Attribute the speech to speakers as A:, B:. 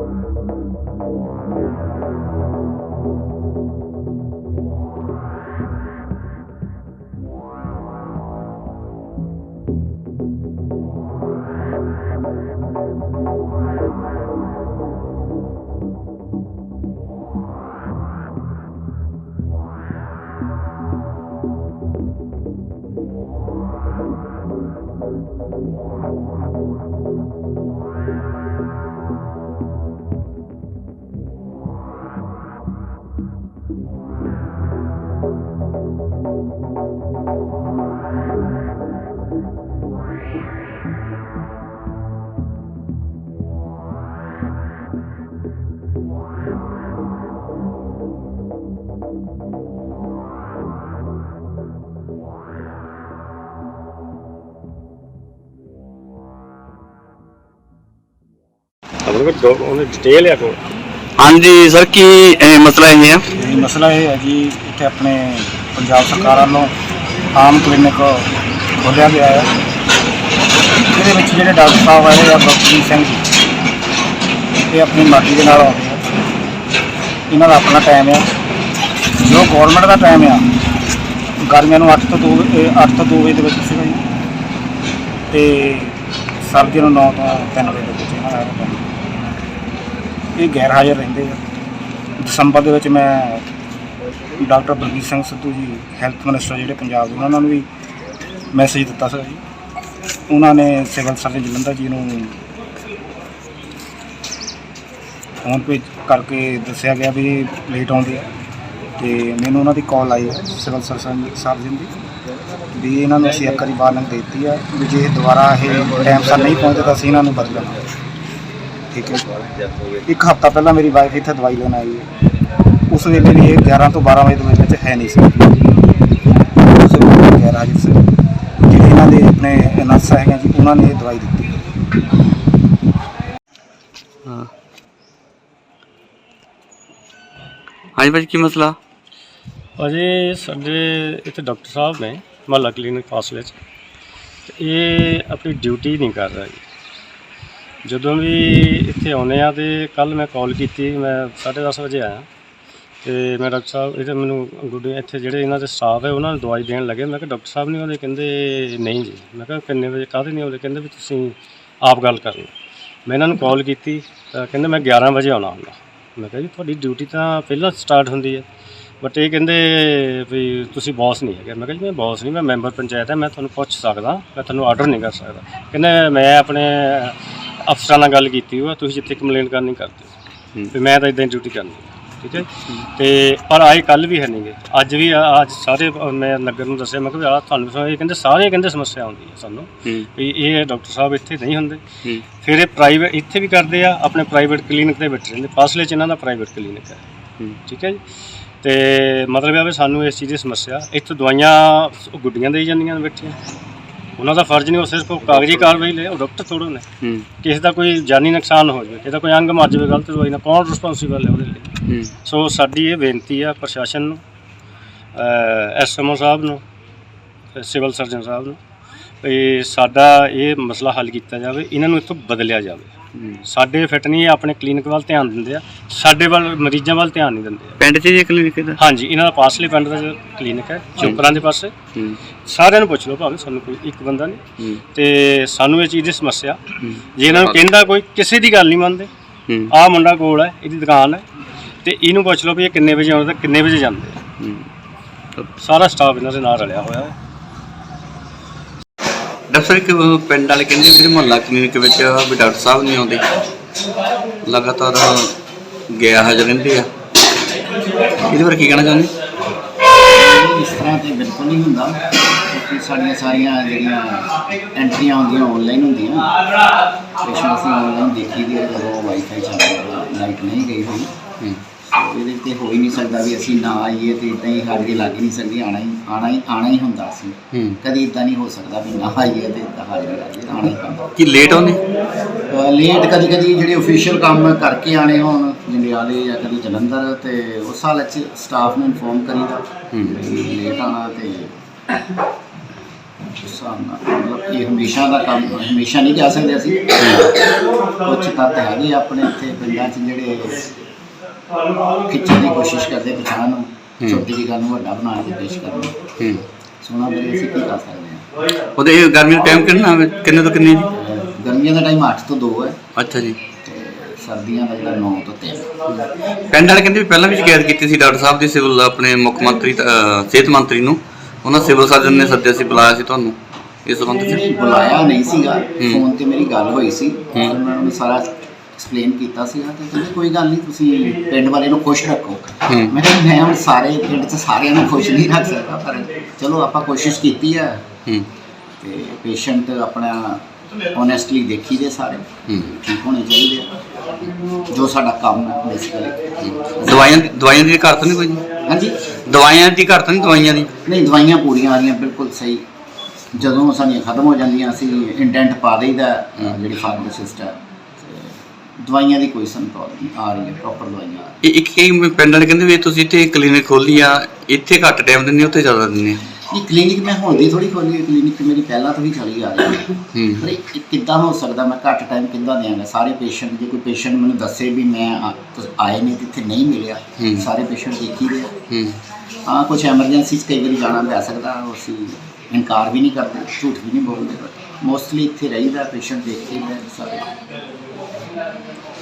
A: ਆਪਣੇ ਉਹਨੇ ਡਿਟੇਲ
B: ਹਾਂਜੀ ਸਰ ਕੀ ਇਹ ਮਸਲਾ ਇਹ ਹੈ
C: ਇਹ ਮਸਲਾ ਇਹ ਹੈ ਜੀ ਇੱਥੇ ਆਪਣੇ ਪੰਜਾਬ ਸਰਕਾਰ ਵੱਲੋਂ ਆਮ ਕਲੀਨਿਕ ਖੋਲ੍ਹਿਆ ਗਿਆ ਹੈ। ਇਹਦੇ ਵਿੱਚ ਜਿਹੜੇ ਡਾਕਟਰ ਸਾਹਿਬ ਆਏ ਆ ਬਖਸ਼ੀਸ਼ ਸਿੰਘ ਜੀ, ਇਹ ਆਪਣੀ ਮਰਜ਼ੀ ਦੇ ਨਾਲ ਆਉਂਦੇ ਆ। ਇਹਨਾਂ ਦਾ ਆਪਣਾ ਟਾਈਮ ਆ। ਜੋ ਗਵਰਨਮੈਂਟ ਦਾ ਟਾਈਮ ਆ, ਗਰਮੀਆਂ ਨੂੰ 8 ਤੋਂ 2 8 ਤੋਂ 2 ਵਜੇ ਦੇ ਵਿੱਚ ਸੀਗਾ ਜੀ ਤੇ ਸਰਦੀਆਂ ਨੂੰ 9 ਤੋਂ 3 ਵਜੇ ਦੇ ਵਿੱਚ ਇਹਨਾਂ ਦਾ ਇਹ ਗੈਰ ਹਾਜ਼ਰ ਰਹਿੰਦੇ ਆ। ਦਸੰਬਰ ਦੇ ਵਿੱਚ ਮੈਂ doctor Balbir Singh Sidhu ji health minister ਜਿਹੜੇ ਪੰਜਾਬ ਦੇ, ਉਹਨਾਂ ਨੂੰ ਵੀ ਮੈਸੇਜ ਦਿੱਤਾ ਸੀ ਜੀ। ਉਹਨਾਂ ਨੇ ਸਿਵਲ ਸਰਜਨ ਜਲੰਧਰ ਜੀ ਨੂੰ ਫੋਨ ਪੇ ਕਰਕੇ ਦੱਸਿਆ ਗਿਆ ਵੀ ਲੇਟ ਆਉਂਦੇ ਆ ਤੇ ਮੈਨੂੰ ਉਹਨਾਂ ਦੀ ਕਾਲ ਆਈ ਹੈ ਸਿਵਲ ਸਰਜਨ ਸਰਜਨ ਦੀ ਵੀ ਇਹਨਾਂ ਨੂੰ ਅਸੀਂ ਇੱਕ ਵਾਰੀ ਵਾਰਨਿੰਗ ਦੇ ਦਿੱਤੀ ਹੈ ਵੀ ਜੇ ਦੁਬਾਰਾ ਇਹ ਟਾਈਮ ਸਿਰ ਨਹੀਂ ਪਹੁੰਚਦੇ ਤਾਂ ਅਸੀਂ ਇਹਨਾਂ ਨੂੰ ਬਦਲਣਾ ਠੀਕ ਹੈ ਇੱਕ ਹਫਤਾ ਪਹਿਲਾਂ ਮੇਰੀ ਵਾਈਫ ਇੱਥੇ ਦਵਾਈ ਲੈਣ ਆਈ ਹੈ। ਉਸ ਵੇਲੇ ਵੀ ਇਹ 11 ਤੋਂ 12 ਵਜੇ ਦੇ ਵਿੱਚ ਹੈ ਨਹੀਂ ਸੀ। ਉਸ ਵੇਲੇ ਗੈਰ ਹਾਜ਼ਰ ਸੀ। ਜਿਹੜੇ ਇਹਨਾਂ ਦੇ ਆਪਣੇ ਨਰਸ ਹੈਗੇ ਜੀ ਉਹਨਾਂ ਨੇ ਇਹ ਦਵਾਈ ਦਿੱਤੀ।
B: ਹਾਂ। ਹਾਂਜੀ ਭਾਜੀ ਕੀ ਮਸਲਾ?
A: ਅਜੇ ਸਾਡੇ ਇੱਥੇ ਡਾਕਟਰ ਸਾਹਿਬ ਨੇ ਮਹੱਲਾ ਕਲੀਨਿਕ ਪਾਸ ਵਿੱਚ ਤੇ ਇਹ ਆਪਣੀ ਡਿਊਟੀ ਨਹੀਂ ਕਰ ਰਿਹਾ। ਜੀ ਜਦੋਂ ਵੀ ਇੱਥੇ ਆਉਂਦੇ ਆ ਤੇ ਕੱਲ ਮੈਂ ਕਾਲ ਕੀਤੀ ਮੈਂ 10:30 ਵਜੇ ਆਇਆ। ਤੇ ਮੈਂ ਡਾਕਟਰ ਸਾਹਿਬ ਇਹਦੇ ਮੈਨੂੰ ਗੁੱਡੀ ਇੱਥੇ ਜਿਹੜੇ ਇਹਨਾਂ ਦੇ ਸਟਾਫ ਹੈ ਉਹਨਾਂ ਨੂੰ ਦਵਾਈ ਦੇਣ ਲੱਗੇ। ਮੈਂ ਕਿਹਾ ਡਾਕਟਰ ਸਾਹਿਬ ਨਹੀਂ ਆਉਂਦੇ ਕਹਿੰਦੇ ਨਹੀਂ ਜੀ। ਮੈਂ ਕਿਹਾ ਕਿੰਨੇ ਵਜੇ ਕਾਹਦੇ ਨਹੀਂ ਆਉਂਦੇ? ਕਹਿੰਦੇ ਵੀ ਤੁਸੀਂ ਆਪ ਗੱਲ ਕਰ ਲਓ। ਮੈਂ ਇਹਨਾਂ ਨੂੰ ਕਾਲ ਕੀਤੀ ਤਾਂ ਕਹਿੰਦੇ ਮੈਂ 11 ਵਜੇ ਆਉਣਾ ਹੁੰਦਾ। ਮੈਂ ਕਿਹਾ ਜੀ ਤੁਹਾਡੀ ਡਿਊਟੀ ਤਾਂ ਪਹਿਲਾਂ ਸਟਾਰਟ ਹੁੰਦੀ ਹੈ। ਬਟ ਇਹ ਕਹਿੰਦੇ ਵੀ ਤੁਸੀਂ ਬੌਸ ਨਹੀਂ ਹੈਗੇ। ਮੈਂ ਕਿਹਾ ਜੀ ਮੈਂ ਬੌਸ ਨਹੀਂ ਮੈਂ ਮੈਂਬਰ ਪੰਚਾਇਤ ਹਾਂ ਮੈਂ ਤੁਹਾਨੂੰ ਪੁੱਛ ਸਕਦਾ ਮੈਂ ਤੁਹਾਨੂੰ ਆਰਡਰ ਨਹੀਂ ਕਰ ਸਕਦਾ। ਕਹਿੰਦੇ ਮੈਂ ਆਪਣੇ ਅਫਸਰਾਂ ਨਾਲ ਗੱਲ ਕੀਤੀ ਹੋਆ ਤੁਸੀਂ ਜਿੱਥੇ ਕੰਪਲੇਂਟ ਕਰਨੀ ਕਰਦੇ ਵੀ ਮੈਂ ਤਾਂ ਇਦਾਂ ਹੀ ਡਿਊਟੀ ਕਰਨੀ ਠੀਕ ਹੈ? ਤੇ ਪਰ ਆਏ ਕੱਲ ਵੀ ਹੈ ਨਹੀਂਗੇ ਅੱਜ ਵੀ ਆ- ਅੱਜ ਸਾਰੇ ਮੈਂ ਨਗਰ ਨੂੰ ਦੱਸਿਆ ਮੈਂ ਕਿਹਾ ਆਹ ਤੁਹਾਨੂੰ ਸਮ- ਇਹ ਕਹਿੰਦੇ ਸਾਰੇ ਕਹਿੰਦੇ ਸਮੱਸਿਆ ਆਉਂਦੀ ਹੈ ਸਾਨੂੰ
B: ਹੂੰ।
A: ਵੀ ਇਹ ਡਾਕਟਰ ਸਾਹਿਬ ਇੱਥੇ ਨਹੀਂ ਹੁੰਦੇ।
B: ਹੂੰ।
A: ਫਿਰ ਇਹ ਪ੍ਰਾਈਵੇਟ ਇੱਥੇ ਵੀ ਕਰਦੇ ਆ ਆਪਣੇ ਪ੍ਰਾਈਵੇਟ ਕਲੀਨਿਕ ਦੇ ਵਿੱਚ ਰਹਿੰਦੇ ਫਾਸਲੇ ਚ ਇਹਨਾਂ ਦਾ ਪ੍ਰਾਈਵੇਟ ਕਲੀਨਿਕ ਹੈ।
B: ਹੂੰ।
A: ਠੀਕ ਹੈ ਜੀ? ਤੇ ਮਤਲਬ ਇਹ ਆ ਵੀ ਸਾਨੂੰ ਇਸ ਚੀਜ਼ ਦੀ ਸਮੱਸਿਆ ਇੱਥੇ ਦਵਾਈਆਂ ਗੁੱਡੀਆਂ ਦੇਈ ਜਾਂਦੀਆਂ ਨੇ ਬੈਠੀਆਂ ਉਹਨਾਂ ਦਾ ਫਰਜ਼ ਨਹੀਂ ਉਹ ਸਿਰਫ ਕਾਗਜ਼ੀ ਕਾਰਵਾਈ ਲੈ ਉਹ ਡਾਕਟਰ ਥੋੜ੍ਹੇ ਨੇ।
B: ਹੂੰ।
A: ਕਿਸੇ ਦਾ ਕੋਈ ਜਾਨੀ ਨੁਕਸਾਨ ਹੋ ਜਾਵੇ ਕਿਸੇ ਦਾ ਕੋਈ ਅੰਗ ਮਰ ਜਾਵੇ ਗਲਤ ਦਵਾਈ ਨਾਲ ਕੌਣ ਰਿਸਪੌਂਸੀਬਲ ਹੈ ਉਹਦੇ ਲਈ?
B: ਹੂੰ।
A: ਸੋ ਸਾਡੀ ਇਹ ਬੇਨਤੀ ਆ ਪ੍ਰਸ਼ਾਸਨ ਨੂੰ ਐਸਐਮਓ ਸਾਹਿਬ ਨੂੰ ਸਿਵਲ ਸਰਜਨ ਸਾਹਿਬ ਨੂੰ ਵੀ ਸਾਡਾ ਇਹ ਮਸਲਾ ਹੱਲ ਕੀਤਾ ਜਾਵੇ ਇਹਨਾਂ ਨੂੰ ਇੱਥੋਂ ਬਦਲਿਆ ਜਾਵੇ। ਸਾਡੇ ਫਿੱਟ ਨਹੀਂ ਇਹ ਆਪਣੇ ਕਲੀਨਿਕ ਵੱਲ ਧਿਆਨ ਦਿੰਦੇ ਆ। ਸਾਡੇ ਵੱਲ ਮਰੀਜ਼ਾਂ ਵੱਲ ਧਿਆਨ ਨਹੀਂ ਦਿੰਦੇ।
B: ਪਿੰਡ 'ਚ ਜੀ ਕਲੀਨਿਕ ਦਾ
A: ਹਾਂਜੀ ਇਹਨਾਂ ਦਾ ਪਾਸਲੇ ਪਿੰਡ ਦਾ ਕਲੀਨਿਕ ਹੈ ਚੋਕਰਾਂ ਦੇ ਪਾਸੇ। ਸਾਰਿਆਂ ਨੂੰ ਪੁੱਛ ਲਓ ਭਾਵੇਂ ਸਾਨੂੰ ਕੋਈ ਇੱਕ ਬੰਦਾ ਨਹੀਂ। ਤੇ ਸਾਨੂੰ ਇਹ ਚੀਜ਼ ਦੀ ਸਮੱਸਿਆ। ਜੇ ਇਹਨਾਂ ਨੂੰ ਕਹਿੰਦਾ ਕੋਈ ਕਿਸੇ ਦੀ ਗੱਲ ਨਹੀਂ ਮੰਨਦੇ। ਆਹ ਮੁੰਡਾ ਕੋਲ ਹੈ ਇਹਦੀ ਦੁਕਾਨ ਹੈ। ਤੇ ਇਹਨੂੰ ਪੁੱਛ ਲਓ ਵੀ ਇਹ ਕਿੰਨੇ ਵਜੇ ਆਉਂਦਾ ਕਿੰਨੇ ਵਜੇ ਜਾਂਦੇ ਸਾਰਾ ਸਟਾਫ ਇਹਨਾਂ ਦੇ ਨਾਲ ਰਲਿਆ ਹੋਇਆ ਹੈ।
B: ਡਾਕਟਰ ਸਾਹਿਬ ਇੱਕ ਪਿੰਡ ਵਾਲੇ ਕਹਿੰਦੇ ਵੀ ਮੁਹੱਲਾ ਕਲੀਨਿਕ ਵਿੱਚ ਵੀ ਡਾਕਟਰ ਸਾਹਿਬ ਨਹੀਂ ਆਉਂਦੇ। ਲਗਾਤਾਰ ਗਿਆ ਹਾਜ਼ਰ ਰਹਿੰਦੇ ਆ। ਇਹਦੇ ਬਾਰੇ ਕੀ ਕਹਿਣਾ ਚਾਹੁੰਦੇ?
D: ਇਸ ਤਰ੍ਹਾਂ ਤੇ ਬਿਲਕੁਲ ਨਹੀਂ ਹੁੰਦਾ। ਕਿਉਂਕਿ ਸਾਡੀਆਂ ਸਾਰੀਆਂ ਜਿਹੜੀਆਂ ਐਂਟਰੀਆਂ ਹੁੰਦੀਆਂ ਆਨਲਾਈਨ ਹੁੰਦੀਆਂ। ਪੇਸ਼ੈਂਟ ਅਸੀਂ ਆਨਲਾਈਨ ਦੇਖੀ ਦੀ ਜਦੋਂ ਵਾਈਫਾਈ ਚੱਲ ਰਿਹਾ ਲਾਈਟ ਨਹੀਂ ਗਈ ਹੋਈ। ਇਹਦੇ ਤੇ ਹੋ ਹੀ ਨਹੀਂ ਸਕਦਾ ਵੀ ਅਸੀਂ ਨਾ ਆਈਏ ਤੇ ਇਦਾਂ ਹੀ ਸਾਡੇ ਲੱਗ ਹੀ ਨਹੀਂ ਸਕਦੀ ਆਣਾ ਹੀ ਆਣਾ ਹੀ ਆਣਾ ਹੀ ਹੁੰਦਾ ਸੀ।
B: ਹੂੰ।
D: ਕਦੀ ਇਦਾਂ ਨਹੀਂ ਹੋ ਸਕਦਾ ਵੀ ਨਾ ਆਈਏ ਤੇ ਤਾਂ ਹਾਜ਼ਰ ਲੱਗੇ ਆਣਾ ਹੀ
B: ਕੀ ਲੇਟ ਆਉਂਦੇ?
D: ਲੇਟ ਕਦੀ ਕਦੀ ਜਿਹੜੇ ਅਫੀਸ਼ੀਅਲ ਕੰਮ ਕਰਕੇ ਆਣੇ ਹੋਣ ਜੰਡਿਆਲੇ ਜਾਂ ਕਦੀ ਜਲੰਧਰ ਤੇ ਉਸ ਹਾਲਤ 'ਚ ਸਟਾਫ ਨੂੰ ਇਨਫੋਰਮ ਕਰੀਦਾ। ਵੀ ਲੇਟ ਆਣਾ ਤੇ ਮਤਲਬ ਇਹ ਹਮੇਸ਼ਾ ਦਾ ਕੰਮ ਹਮੇਸ਼ਾ ਨਹੀਂ ਕਹਿ ਸਕਦੇ ਅਸੀਂ। ਕੁਝ ਤੱਤ ਹੈਗੇ ਆਪਣੇ ਇੱਥੇ ਪਿੰਡਾਂ 'ਚ ਜਿਹੜੇ ਖਿੱਚਣ ਦੀ ਕੋਸ਼ਿਸ਼ ਕਰਦੇ ਪਛਾਣ ਨੂੰ। ਛੋਟੀ ਜਿਹੀ ਗੱਲ ਨੂੰ ਵੱਡਾ ਬਣਾ ਕੇ ਪੇਸ਼ ਕਰਨਾ
B: ਹੂੰ।
D: ਸੋਨਾ ਬਰੇ ਅਸੀਂ ਕੀ ਕਰ ਸਕਦੇ ਹਾਂ।
B: ਉਹਦੇ ਇਹ ਗਰਮੀ ਦਾ ਟਾਈਮ ਕਿੰਨਾ? ਕਿੰਨੇ ਤੋਂ ਕਿੰਨੇ ਜੀ?
D: ਗਰਮੀਆਂ ਦਾ ਟਾਈਮ 8 ਤੋਂ 2 ਹੈ।
B: ਅੱਛਾ ਜੀ।
D: ਸਰਦੀਆਂ ਦਾ ਜਿਹੜਾ 9 ਤੋਂ 3
B: ਪਿੰਡ ਵਾਲੇ ਕਹਿੰਦੇ ਵੀ ਪਹਿਲਾਂ ਵੀ ਸ਼ਿਕਾਇਤ ਕੀਤੀ ਸੀ ਡਾਕਟਰ ਸਾਹਿਬ ਦੀ ਸਿਵਲ ਆਪਣੇ ਮੁੱਖ ਮੰਤਰੀ ਸਿਹਤ ਮੰਤਰੀ ਨੂੰ। ਉਹਨਾਂ ਸਿਵਲ ਸਰਜਨ ਨੇ ਸੱਦਿਆ ਸੀ ਬੁਲਾਇਆ ਸੀ ਤੁਹਾਨੂੰ। ਇਸ ਸੰਬੰਧ ਵਿੱਚ
D: ਬੁਲਾਇਆ ਨਹੀਂ ਸੀਗਾ। ਫੋਨ ਤੇ ਮੇਰੀ ਗੱਲ ਹੋਈ ਸੀ। ਉਹਨੂੰ ਸਾਰਾ ਐਕਸਪਲੇਨ ਕੀਤਾ ਸੀਗਾ ਤੇ ਕਹਿੰਦੇ ਕੋਈ ਗੱਲ ਨਹੀਂ ਤੁਸੀਂ ਪਿੰਡ ਵਾਲੇ ਨੂੰ ਖੁਸ਼ ਰੱਖੋ। ਮੈਂ ਕਿਹਾ ਮੈਂ ਹੁਣ ਸਾਰੇ ਪਿੰਡ 'ਚ ਸਾਰਿਆਂ ਨੂੰ ਖੁਸ਼ ਨਹੀਂ ਰੱਖ ਸਕਦਾ ਪਰ ਚਲੋ ਆਪਾਂ ਕੋਸ਼ਿਸ਼ ਕੀਤੀ ਹੂੰ। ਤੇ ਪੇਸ਼ੈਂਟ ਆਪਣਾ ਓਨੈਸਟਲੀ ਦੇਖੀ ਦੇ ਸਾਰੇ ਠੀਕ ਹੋਣੇ ਚਾਹੀਦੇ ਆ। ਜੋ ਸਾਡਾ ਕੰਮ ਹੈ। ਬੇਸਿਕਲੀ
B: ਦਵਾਈਆਂ ਦਵਾਈਆਂ ਦੀ ਘਾਟ ਤਾਂ ਨਹੀਂ ਕੋਈ? ਜੀ?
D: ਹਾਂਜੀ?
B: ਦਵਾਈਆਂ ਦੀ ਘਾਟ ਤਾਂ ਨਹੀਂ ਦਵਾਈਆਂ ਦੀ?
D: ਨਹੀਂ ਦਵਾਈਆਂ ਪੂਰੀਆਂ ਆ ਰਹੀਆਂ ਬਿਲਕੁਲ ਸਹੀ। ਜਦੋਂ ਸਾਡੀਆਂ ਖਤਮ ਹੋ ਜਾਂਦੀਆਂ ਅਸੀਂ ਇੰਡੈਂਟ ਪਾ ਦੇਈਦਾ ਜਿਹੜੀ ਫਾਰਮਾਸਿਸਟ ਹੈ ਦਵਾਈਆਂ ਦੀ ਕੋਈ ਸਾਨੂੰ ਪ੍ਰੋਬਲਮ ਨਹੀਂ ਆ ਰਹੀ ਹੈ ਪ੍ਰੋਪਰ ਦਵਾਈਆਂ ਆ ਰਹੀਆਂ।
B: ਇਹ ਇੱਕ ਕਈ ਪਿੰਡ ਵਾਲੇ ਕਹਿੰਦੇ ਵੀ ਤੁਸੀਂ ਇੱਥੇ ਕਲੀਨਿਕ ਖੋਲੀ ਆ ਇੱਥੇ ਘੱਟ ਟਾਈਮ ਦਿੰਦੇ ਉੱਥੇ ਜ਼ਿਆਦਾ ਦਿੰਦੇ ਆ
D: ਇਹ ਕਲੀਨਿਕ ਮੈਂ ਹੁਣ ਦੀ ਥੋੜੀ ਖੋਲੀ ਹੈ ਕਲੀਨਿਕ ਮੇਰੀ ਪਹਿਲਾਂ ਤੋਂ ਹੀ ਚੱਲੀ ਆ ਰਹੀ ਹੈ।
B: ਹੂੰ।
D: ਪਰ ਇਹ ਕਿੱਦਾਂ ਹੋ ਸਕਦਾ ਮੈਂ ਘੱਟ ਟਾਈਮ ਕਿੱਦਾਂ ਦਿਆਂਗਾ? ਸਾਰੇ ਪੇਸ਼ੈਂਟ ਜੇ ਕੋਈ ਪੇਸ਼ੈਂਟ ਮੈਨੂੰ ਦੱਸੇ ਵੀ ਮੈਂ ਆ- ਤੁਸੀਂ ਆਏ ਨਹੀਂ ਤੇ ਇੱਥੇ ਨਹੀਂ ਮਿਲਿਆ
B: ਹੂੰ।
D: ਸਾਰੇ ਪੇਸ਼ੈਂਟ ਦੇਖੀ ਦੇ ਆ।
B: ਹੂੰ।
D: ਹਾਂ ਕੁਝ ਐਮਰਜੈਂਸੀ 'ਚ ਕਈ ਵਾਰੀ ਜਾਣਾ ਪੈ ਸਕਦਾ ਉਹ ਅਸੀਂ ਇਨਕਾਰ ਵੀ ਨਹੀਂ ਕਰਦੇ ਝੂਠ ਵੀ ਨਹੀਂ ਬੋਲਦੇ ਮੋਸਟਲੀ ਇੱਥੇ ਰਹੀਦਾ ਪੇਸ਼ੈਂਟ ਦੇਖ ਕੇ ਮੈਂ ਸਾਰੇ। that.